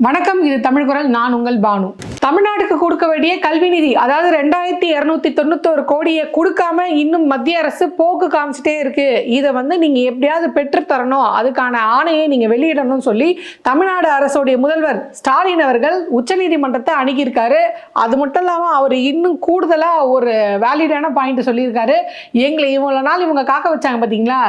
வணக்கம் இது தமிழ் குரல். நான் உங்கள் பானு. தமிழ்நாட்டுக்கு கொடுக்க வேண்டிய கல்வி நிதி அதாவது ரெண்டாயிரத்தி இரநூத்தி தொண்ணூத்தோரு கோடியை கொடுக்காம இன்னும் மத்திய அரசு போக்கு காமிச்சிட்டே இருக்கு. இதை வந்து நீங்க எப்படியாவது பெற்று தரணும் அதுக்கான ஆணையை நீங்க வெளியிடணும்னு சொல்லி தமிழ்நாடு அரசுடைய முதல்வர் ஸ்டாலின் அவர்கள் உச்சநீதிமன்றத்தை அணுகியிருக்காரு. அது மட்டும் இல்லாமல் அவர் இன்னும் கூடுதலா ஒரு வேலிடான பாயிண்ட் சொல்லியிருக்காரு. எங்களை இவ்வளோ நாள் இவங்க காக்க வச்சாங்க பார்த்தீங்களா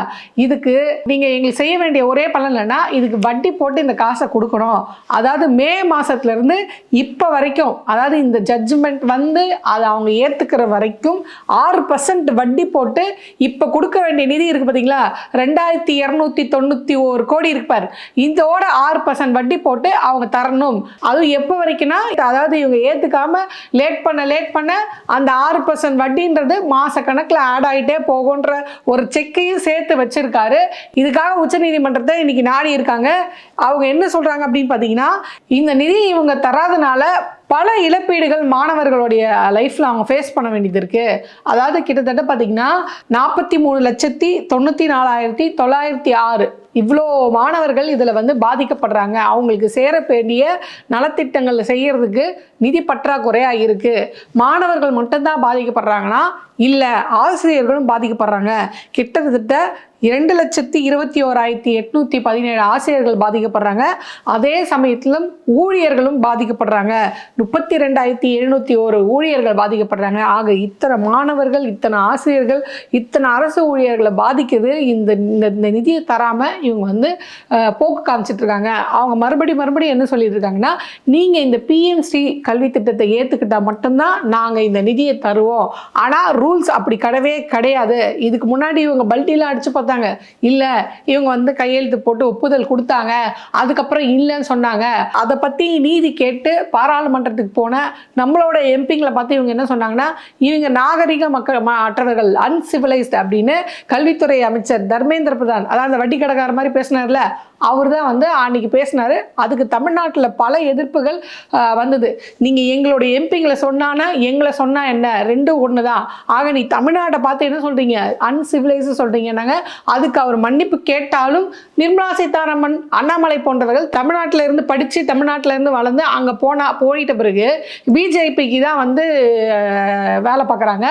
இதுக்கு நீங்க எங்களுக்கு செய்ய வேண்டிய ஒரே பலன் இல்லைன்னா இதுக்கு வட்டி போட்டு இந்த காசை கொடுக்கணும். அதாவது மே மாசத்துல இருந்து இப்போ வரைக்கும் அதாவது இந்த ஜட்ஜ்மெண்ட் வந்து அதை அவங்க ஏற்றுக்கிற வரைக்கும் ஆறு பர்சன்ட் வட்டி போட்டு இப்போ கொடுக்க வேண்டிய நிதி இருக்குது பார்த்தீங்களா ரெண்டாயிரத்தி இரநூத்தி தொண்ணூற்றி ஒரு கோடி இருப்பார் இதோட ஆறு பர்சன்ட் வட்டி போட்டு அவங்க தரணும். அதுவும் எப்போ வரைக்கும்னா அதாவது இவங்க ஏற்றுக்காம லேட் பண்ண லேட் பண்ண அந்த ஆறு பர்சன்ட் வட்டின்றது மாத கணக்கில் ஆட் ஆகிட்டே போகுன்ற ஒரு செக்கையும் சேர்த்து வச்சிருக்காரு. இதுக்காக உச்சநீதிமன்றத்தை இன்னைக்கு நாடி இருக்காங்க. அவங்க என்ன சொல்றாங்க அப்படின்னு பார்த்தீங்கன்னா இந்த நிதி இவங்க தராதனால பல இழப்பீடுகள் மாணவர்களுடைய லைஃப்பில் அவங்க ஃபேஸ் பண்ண வேண்டியது இருக்குது அதாவது கிட்டத்தட்ட பார்த்தீங்கன்னா நாற்பத்தி மூணு லட்சத்தி தொண்ணூற்றி நாலாயிரத்தி தொள்ளாயிரத்தி ஆறு இவ்வளோ மாணவர்கள் இதில் வந்து பாதிக்கப்படுறாங்க. அவங்களுக்கு சேர வேண்டிய நலத்திட்டங்கள் செய்கிறதுக்கு நிதி பற்றாக்குறையாக இருக்குது மாணவர்கள் மட்டும்தான் பாதிக்கப்படுறாங்கன்னா இல்லை ஆசிரியர்களும் பாதிக்கப்படுறாங்க. கிட்டத்தட்ட இரண்டு லட்சத்தி இருபத்தி ஓராயிரத்தி எட்நூற்றி பதினேழு ஆசிரியர்கள் பாதிக்கப்படுறாங்க. அதே சமயத்திலும் ஊழியர்களும் பாதிக்கப்படுறாங்க. முப்பத்தி ரெண்டாயிரத்தி எழுநூற்றி ஒரு ஊழியர்கள் பாதிக்கப்படுறாங்க. ஆக இத்தனை மாணவர்கள் இத்தனை ஆசிரியர்கள் இத்தனை அரசு ஊழியர்களை பாதிக்குது. இந்த இந்த- இந்த நிதியை தராமல் இவங்க வந்து போக்கு காமிச்சிட்டு இருக்காங்க அவங்க மறுபடி மறுபடியும் என்ன சொல்லிட்டு இருக்காங்கன்னா இந்த பிஎம்சி கல்வி திட்டத்தை ஏற்றுக்கிட்டால் மட்டும்தான் நாங்கள் இந்த நிதியை தருவோம். ஆனால் ரூல்ஸ் அப்படி கிடையவே கிடையாது. இதுக்கு முன்னாடி இவங்க பல்ட்டிலாம் அடித்து பார்த்தாங்க இல்லை இவங்க வந்து கையெழுத்து போட்டு ஒப்புதல் கொடுத்தாங்க. அதுக்கப்புறம் இல்லைன்னு சொன்னாங்க. அதை பற்றி நீதி கேட்டு பாராளுமன்றத்துக்கு போன நம்மளோட எம்பிங்களை பார்த்து இவங்க என்ன சொன்னாங்கன்னா இவங்க நாகரிக மக்கள் ம- அற்றவர்கள் அன்சிவிலைஸ்ட் அப்படின்னு கல்வித்துறை அமைச்சர் தர்மேந்திர பிரதான் அதாவது அந்த வட்டி கடைக்கார மாதிரி பேசினார்ல அவர் தான் வந்து அன்னைக்கு பேசினார். அதுக்கு தமிழ்நாட்டில் பல எதிர்ப்புகள் வந்தது. நீங்க எங்களுடைய எம்பிங்களை சொன்னானா எங்களை சொன்னா என்ன? ரெண்டும் ஒன்று தான் ஆக நீ தமிழ்நாட்டை பார்த்து என்ன சொல்றீங்க? அன்சிவிலைஸு சொல்றீங்க நாங்க அதுக்கு அவர் மன்னிப்பு கேட்டாலும் நிர்மலா சீதாராமன் அண்ணாமலை போன்றவர்கள் தமிழ்நாட்டில இருந்து படிச்சு தமிழ்நாட்டில இருந்து வளர்ந்து அங்க போனா போயிட்ட பிறகு பிஜேபிக்கு தான் வந்து வேலை பார்க்குறாங்க.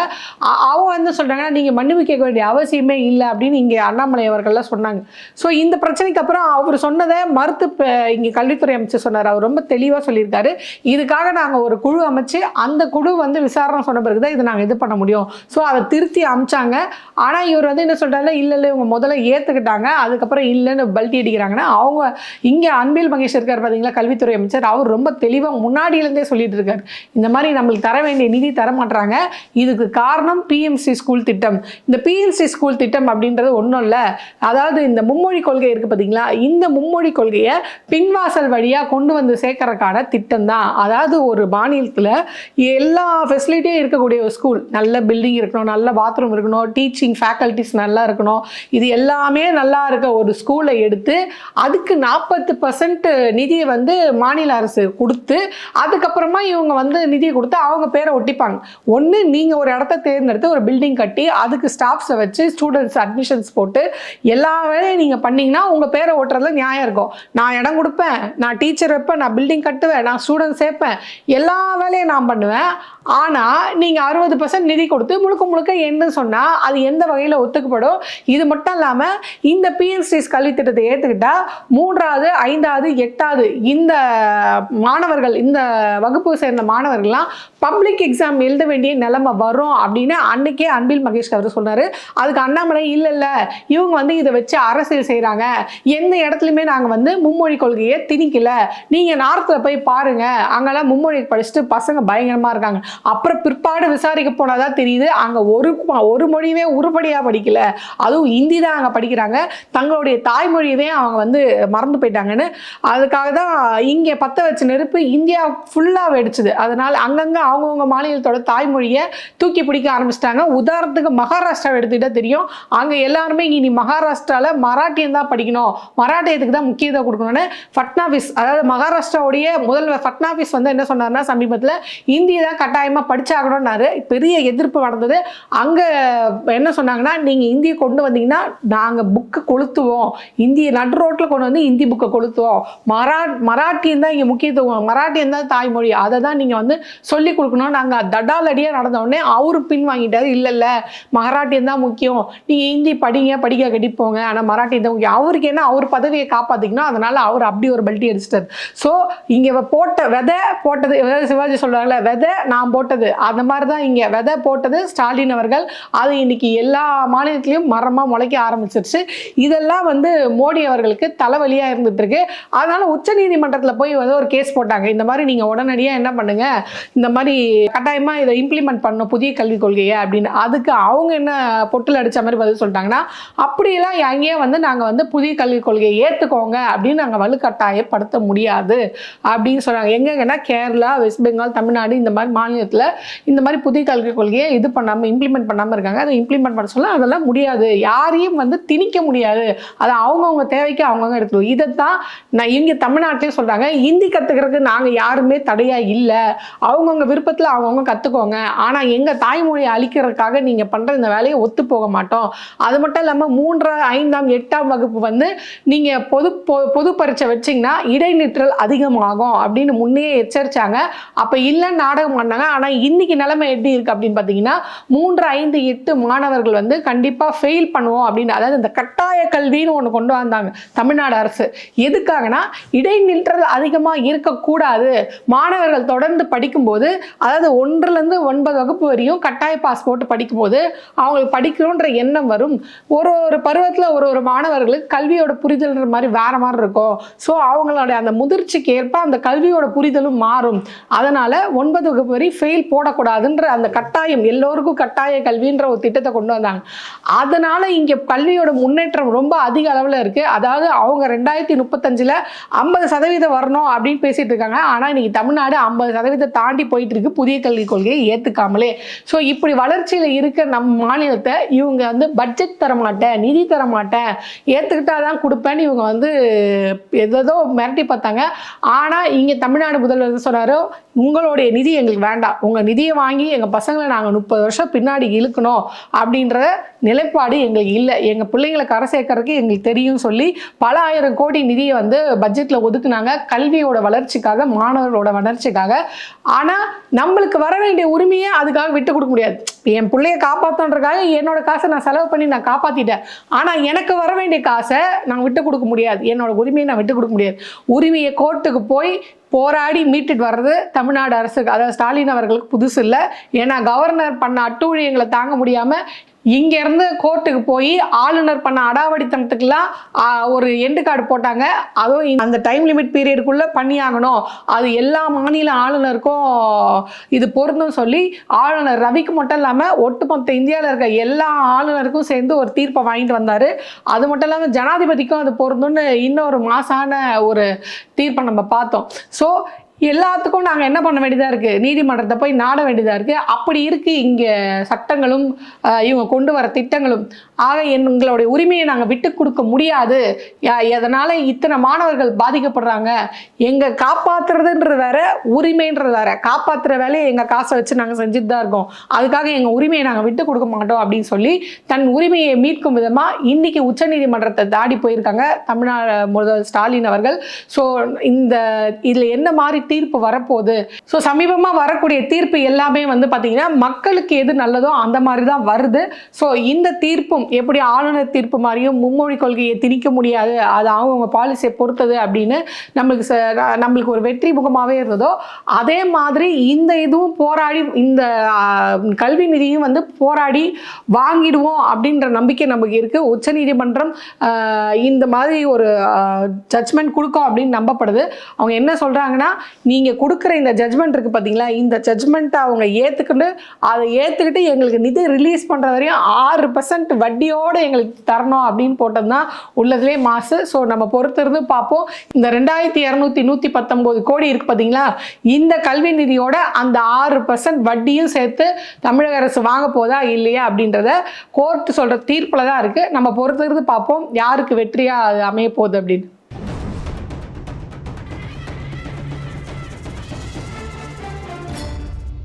அவங்க வந்து சொல்றாங்க நீங்க மன்னிப்பு கேட்க வேண்டிய அவசியமே இல்லை அப்படின்னு இங்கே அண்ணாமலை அவர்கள்லாம் சொன்னாங்க. ஸோ ஸோ இந்த பிரச்சனைக்கு அப்புறம் அவர் சொன்னதை மறுத்து இங்கே கல்வித்துறை அமைச்சர் சொன்னார். அவர் ரொம்ப தெளிவாக சொல்லியிருக்காரு. இதுக்காக நாங்கள் ஒரு குழு அமைச்சு அந்த குழு வந்து விசாரணை சொன்ன பிறகு தான் இதை நாங்கள் இது பண்ண முடியும். ஸோ அதை திருத்தி அமிச்சாங்க. ஆனால் இவர் வந்து என்ன சொல்கிறாரு இல்லை இல்லை இவங்க முதல்ல ஏற்றுக்கிட்டாங்க அதுக்கப்புறம் இல்லைன்னு பல்ட்டி அடிக்கிறாங்கன்னா அவங்க இங்கே அன்பில் மகேஷ் இருக்கார் பார்த்தீங்களா கல்வித்துறை அமைச்சர். அவர் ரொம்ப தெளிவாக முன்னாடியிலேருந்தே சொல்லிட்டு இருக்காரு இந்த மாதிரி நம்மளுக்கு தர வேண்டிய நிதி தர மாட்டாங்க இதுக்கு காரணம் பிஎம்சி ஸ்கூல் திட்டம். இந்த பிஎம்சி ஸ்கூல் திட்டம் அப்படின்றது ஒன்றும் இல்லை. அதாவது இந்த மும்மொழி கொள்கை இருக்குது பார்த்தீங்களா இந்த மும்மொழி கொள்கையை பின்வாசல் வழியாக கொண்டு வந்து சேர்க்கறதுக்கான திட்டம் தான் அதாவது ஒரு மாநிலத்தில் எல்லா ஃபெசிலிட்டியும் இருக்கக்கூடிய ஒரு ஸ்கூல் நல்ல பில்டிங் இருக்கணும் நல்ல பாத்ரூம் இருக்கணும் டீச்சிங் ஃபேக்கல்ட்டிஸ் நல்லா இருக்கணும். இது எல்லாமே நல்லா இருக்க ஒரு ஸ்கூலை எடுத்து அதுக்கு நாற்பத்து பர்சன்ட் நிதியை வந்து மாநில அரசு கொடுத்து அதுக்கப்புறமா இவங்க வந்து நிதி கொடுத்து அவங்க பேரை ஒட்டிப்பாங்க. ஒன்று நீங்கள் ஒரு இடத்த தேர்ந்தெடுத்து ஒரு பில்டிங் கட்டி அதுக்கு ஸ்டாஃப்ஸை வச்சு ஸ்டூடெண்ட்ஸ் அட்மிஷன்ஸ் போட்டு எல்லா வேலையும் நீங்கள் பண்ணீங்கன்னா உங்கள் பேரை ஓட்டுறதுல நியாயம் இருக்கும். நான் இடம் கொடுப்பேன் நான் டீச்சர் வைப்பேன் நான் பில்டிங் கட்டுவேன் நான் ஸ்டூடெண்ட் சேர்ப்பேன். எல்லா வேலையும் நான் பண்ணுவேன். ஆனால் நீங்கள் அறுபது பர்சன்ட் நிதி கொடுத்து முழுக்க முழுக்க என்னன்னு சொன்னால் அது எந்த வகையில் ஒத்துக்கப்படும்? இது மட்டும் இல்லாமல் இந்த பிஎன்சிஸ் கல்வி திட்டத்தை ஏற்றுக்கிட்டால் மூன்றாவது ஐந்தாவது எட்டாவது இந்த மாணவர்கள் இந்த வகுப்பு சேர்ந்த மாணவர்கள்லாம் பப்ளிக் எக்ஸாம் எழுத வேண்டிய நிலைமை வரும் அப்படின்னு அன்னைக்கே அன்பில் மகேஷ் அவர் சொன்னார். அதுக்கு அண்ணாமலை இல்லை இல்லை இவங்க வந்து இதை வச்சு அரசியல் செய்கிறாங்க எந்த இடத்துலையுமே நாங்கள் வந்து மும்மொழி கொள்கையை திணிக்கல. நீங்கள் நார்த்தில் போய் பாருங்கள் அங்கெல்லாம் மும்மொழி படிச்சுட்டு பசங்க பயங்கரமாக இருக்காங்க. அப்புறம் பிற்பாடு விசாரிக்க போனாதான் தெரியுது அங்கே ஒரு ஒரு மொழியுமே உருப்படியாக படிக்கல. அதுவும் ஹிந்தி தான் அங்கே படிக்கிறாங்க. தங்களுடைய தாய்மொழியவே அவங்க வந்து மறந்து போயிட்டாங்கன்னு. அதுக்காக தான் இங்கே பற்ற வச்ச நெருப்பு இந்தியா ஃபுல்லாக வெடிச்சுது. அதனால் அங்கங்கே அவங்கவுங்க மாநிலத்தோட தாய்மொழியை தூக்கி பிடிக்க ஆரம்பிச்சிட்டாங்க. உதாரணத்துக்கு மகாராஷ்டிரா எடுத்துக்கிட்டால் தெரியும். அங்கே எல்லாருமே இனி மகாராஷ்டிராவில் மராட்டியம் தான் படிக்கணும். மராட்டியத்துக்கு தான் முக்கியத்துவம் கொடுக்கணும்னு ஃபட்னாவிஸ் அதாவது மகாராஷ்டிராவுடைய முதல்வர் ஃபட்னாவிஸ் வந்து என்ன சொன்னார்னா சமீபத்தில் இந்தியை தான் கட்டாயமாக படிச்சாகணும்னாரு. பெரிய எதிர்ப்பு நடந்தது அங்கே என்ன சொன்னாங்கன்னா நீங்கள் இந்தியை கொண்டு வந்தீங்கன்னா நாங்கள் புக்கு கொளுத்துவோம். இந்திய நடு ரோட்டில் கொண்டு வந்து இந்தி புக்கை கொளுத்துவோம். மரா மராட்டியம் தான் இங்கே முக்கியத்துவம் மராட்டியம் தான் தாய்மொழி. அதை தான் நீங்கள் வந்து சொல்லி கொடுக்கணும் நாங்கள் தடாலடியாக நடந்தோடனே அவரு பின் வாங்கிட்டாரு. இல்லை இல்லை மராட்டியம் தான் முக்கியம். நீங்கள் ஹிந்தி படிங்க படிக்க கட்டிப்போங்க ஆனால் மராட்டியம் தான் முக்கியம். அவருக்கு என்ன அவர் பதவியை காப்பாற்றிக்கணும் அதனால் அவர் அப்படி ஒரு பெல்ட்டி அடிச்சிட்டார். ஸோ இங்கே போட்ட விதை போட்டது சிவாஜி சொல்கிறாங்களே விதை நான் போட்டது. அந்த மாதிரி தான் இங்கே விதை போட்டது ஸ்டாலின் அவர்கள். அது இன்னைக்கு எல்லா மாநிலத்திலையும் மரமாக முளைக்க ஆரம்பிச்சிருச்சு. இதெல்லாம் வந்து மோடி அவர்களுக்கு தலைவலியாக இருந்துகிட்ருக்கு அதனால் உச்சநீதிமன்றத்தில் போய் வந்து ஒரு கேஸ் போட்டாங்க. இந்த மாதிரி நீங்கள் உடனடியாக என்ன பண்ணுங்கள் இந்த மாதிரி கட்டாயமாக இதை இம்ப்ளிமெண்ட் பண்ணணும் புதிய கல்விக் கொள்கையை அப்படின்னு. அதுக்கு அவங்க என்ன பொட்டில் அடிச்ச மாதிரி பதில் சொல்லிட்டாங்கன்னா அப்படியெல்லாம் எங்கேயே வந்து நாங்கள் வந்து புதிய கல்விக் கொள்கையை ஏற்றுக்கோங்க அப்படின்னு நாங்கள் வலுக்கட்டாயப்படுத்த முடியாது அப்படின்னு சொல்கிறாங்க எங்கெங்கன்னா கேரளா வெஸ்ட் பெங்கால் தமிழ்நாடு இந்த மாதிரி மாநிலத்தில் இந்த மாதிரி புதிய கல்விக் கொள்கையை இது பண்ணாமல் இம்ப்ளிமெண்ட் பண்ணாமல் இருக்காங்க. அதை இம்ப்ளிமெண்ட் பண்ண சொல்ல அதெல்லாம் முடியாது. யாரையும் வந்து திணிக்க முடியாது. அதை அவங்கவுங்க தேவைக்கு அவங்கவுங்க எடுத்துருவோம் தான் நான் இங்கே தமிழ்நாட்டிலே சொல்கிறாங்க ஹிந்தி கற்றுக்கிறதுக்கு நாங்கள் யாருமே தடையாக இல்லை. அவங்கவுங்க விருப்பத்தில் அவங்கவுங்க கற்றுக்கோங்க ஆனால் எங்கள் தாய்மொழியை அழிக்கிறதுக்காக நீங்கள் பண்ணுற இந்த வேலையை ஒத்து போக மாட்டோம். அது மட்டும் இல்லாமல் மூன்றாம் ஐந்தாம் எட்டாம் வகுப்பு வந்து நீங்கள் பொது பொது பரீட்சை வச்சிங்கன்னா இடைநிற்றல் அதிகமாகும் அப்படின்னு முன்னே எச்சரித்தாங்க அப்போ இல்லைன்னு நாடகம் பண்ணாங்க. ஆனால் இன்றைக்கி நிலைமை எப்படி இருக்குது அப்படின்னு பார்த்தீங்கன்னா மூன்று ஐந்து எட்டு மாணவர்கள் வந்து கண்டிப்பாக ஃபெயில் பண்ணுவோம் அப்படின்னு அதாவது இந்த கட்டாய கல்வின்னு ஒன்று கொண்டு வந்தாங்க தமிழ்நாடு அரசு. எதுக்காகனா இடைநிற்றல் அதிகமாக இருக்கக்கூடாது. மாணவர்கள் தொடர்ந்து படிக்கும்போது அதாவது ஒன்றுலேருந்து ஒன்பது வகுப்பு வரையும் கட்டாய பாஸ் போட்டு படிக்கும்போது அவங்களுக்கு படிக்கணுன்ற எண்ணம் வரும். ஒரு ஒரு பருவத்தில் ஒரு ஒரு மாணவர்களுக்கு கல்வியோட புரிதல்ன்ற மாதிரி வேற மாதிரி இருக்கும். ஸோ அவங்களோட அந்த முதிர்ச்சிக்கு ஏற்ப அந்த கல்வியோட புரிதலும் மாறும். அதனால் ஒன்பது வகுப்பு வரை ஃபெயில் போடக்கூடாதுன்ற அந்த கட்டாயம் எல்லோருக்கும் கட்டாய கல்வின்ற ஒரு திட்டத்தை கொண்டு வந்தாங்க. அதனால் இங்கே கல்வியோட முன்னேற்றம் ரொம்ப அதிக அளவில் இருக்குது அதாவது அவங்க ரெண்டாயிரத்தி முப்பத்தஞ்சில் ஐம்பது சதவீதம் வரணும் அப்படின்னு பேசிட்டு இருக்காங்க. ஆனால் இன்னைக்கு தமிழ்நாடு ஐம்பது சதவீதம் தாண்டி போயிட்டு இருக்கு. புதிய கல்விக் கொள்கையை ஏற்றுக்காமலே ஸோ இப்படி வளர்ச்சியில் இருக்க நம் மாநிலத்தை இவங்க வந்து பட்ஜெட் தரமாட்டேன் நிதி தரமாட்டேன் ஏற்றுக்கிட்டா தான் கொடுப்பேன்னு இவங்க வந்து எதோ மிரட்டி பார்த்தாங்க. ஆனால் இங்கே தமிழ்நாடு முதல்வர் சொன்னாரோ உங்களுடைய நிதி எங்களுக்கு வேண்டாம். உங்கள் நிதியை வாங்கி எங்கள் பசங்களை நாங்கள் முப்பது வருஷம் பின்னாடி இழுக்கணும். அப்படின்ற நிலைப்பாடு எங்களுக்கு இல்லை. எங்கள் பிள்ளைங்களை கரை சேர்க்கறதுக்கு எங்களுக்கு தெரியும் சொல்லி பல ஆயிரம் கோடி நிதியை வந்து பட்ஜெட்டில் ஒதுக்குனாங்க. கல்வியோட வளர்ச்சிக்காக மாணவர்களோட வளர்ச்சிக்காக. ஆனால் நம்மளுக்கு வர வேண்டிய உரிமையை அதுக்காக விட்டு கொடுக்க முடியாது. என் பிள்ளைய காப்பாற்றன்றக்காக என்னோட காசை நான் செலவு பண்ணி நான் காப்பாற்றிட்டேன் ஆனால் எனக்கு வர வேண்டிய காசை நான் விட்டு கொடுக்க முடியாது. என்னோட உரிமையை நான் விட்டு கொடுக்க முடியாது. உரிமையை கோர்ட்டுக்கு போய் போராடி மீட்டுட்டு வர்றது தமிழ்நாடு அரசுக்கு அதாவது ஸ்டாலின் அவர்களுக்கு புதுசு இல்லை ஏன்னா கவர்னர் பண்ண அட்டூழியங்களை தாங்க முடியாமல் இங்கேருந்து கோர்ட்டுக்கு போய் ஆளுநர் பண்ண அடாவடித்தனத்துக்கெல்லாம் ஒரு எண்டு கார்டு போட்டாங்க. அதுவும் அந்த டைம் லிமிட் பீரியடுக்குள்ளே பண்ணியாகணும். அது எல்லா மாநில ஆளுநருக்கும் இது பொருந்தும் சொல்லி ஆளுநர் ரவிக்கு மட்டும் இல்லாமல் ஒட்டுமொத்த இந்தியாவில் இருக்க எல்லா ஆளுநருக்கும் சேர்ந்து ஒரு தீர்ப்பை வாங்கிட்டு வந்தார். அது மட்டும் இல்லாமல் ஜனாதிபதிக்கும் அது பொருந்தும்னு இன்னொரு மாசான ஒரு தீர்ப்பை நம்ம பார்த்தோம். ஸோ எல்லாத்துக்கும் நாங்கள் என்ன பண்ண வேண்டியதாக இருக்குது நீதிமன்றத்தை போய் நாட வேண்டியதாக இருக்குது அப்படி இருக்குது இங்கே சட்டங்களும் இவங்க கொண்டு வர திட்டங்களும். ஆக எங்களுடைய உரிமையை நாங்கள் விட்டு கொடுக்க முடியாது. எதனால் இத்தனை மாணவர்கள் பாதிக்கப்படுறாங்க? எங்கள் காப்பாற்றுறதுன்றது வேற உரிமைன்றது வேற. காப்பாற்றுற வேலையை எங்கள் காசை வச்சு நாங்கள் செஞ்சுட்டு தான் இருக்கோம். அதுக்காக எங்கள் உரிமையை நாங்கள் விட்டு கொடுக்க மாட்டோம் அப்படின்னு சொல்லி தன் உரிமையை மீட்கும் விதமாக இன்றைக்கி உச்சநீதிமன்றத்தை தாடி போயிருக்காங்க தமிழ்நாடு முதல் ஸ்டாலின் அவர்கள். ஸோ இந்த இதில் என்ன மாதிரி தீர்ப்பு வரப்போகுது. ஸோ சமீபமாக வரக்கூடிய தீர்ப்பு எல்லாமே வந்து பார்த்தீங்கன்னா மக்களுக்கு எது நல்லதோ அந்த மாதிரி தான் வருது. ஸோ இந்த தீர்ப்பும் எப்படி ஆளுநர் தீர்ப்பு மாதிரியும் மும்மொழி கொள்கையை திணிக்க முடியாது அது அவங்கவுங்க பாலிசியை பொறுத்தது அப்படின்னு நம்மளுக்கு ச- நம்மளுக்கு ஒரு வெற்றி முகமாகவே இருந்ததோ அதே மாதிரி இந்த இதுவும் போராடி இந்த கல்வி நிதியும் வந்து போராடி வாங்கிடுவோம் அப்படின்ற நம்பிக்கை நமக்கு இருக்குது உச்சநீதிமன்றம் இந்த மாதிரி ஒரு ஜட்ஜ்மெண்ட் கொடுக்கும் அப்படின்னு நம்பப்படுது. அவங்க என்ன சொல்கிறாங்கன்னா நீங்கள் கொடுக்குற இந்த ஜட்மெண்ட் இருக்குது பார்த்தீங்களா இந்த ஜட்மெண்ட்டை அவங்க ஏற்றுக்கிட்டு அதை ஏற்றுக்கிட்டு எங்களுக்கு நிதி ரிலீஸ் பண்ணுற வரையும் ஆறு பர்சன்ட் வட்டியோடு எங்களுக்கு தரணும் அப்படின்னு போட்டது தான் உள்ளதுலே மாசு. ஸோ நம்ம பொறுத்திருந்து பார்ப்போம். இந்த ரெண்டாயிரத்தி இரநூத்தி நூற்றி பத்தொம்போது கோடி இருக்குது பார்த்தீங்களா இந்த கல்வி நிதியோட அந்த ஆறு பர்சன்ட் வட்டியும் சேர்த்து தமிழக அரசு வாங்க போதா இல்லையா அப்படின்றத கோர்ட் சொல்கிற தீர்ப்பில் தான் இருக்குது நம்ம பொறுத்திருந்து பார்ப்போம். யாருக்கு வெற்றியாக அது அமைய போகுது அப்படின்னு.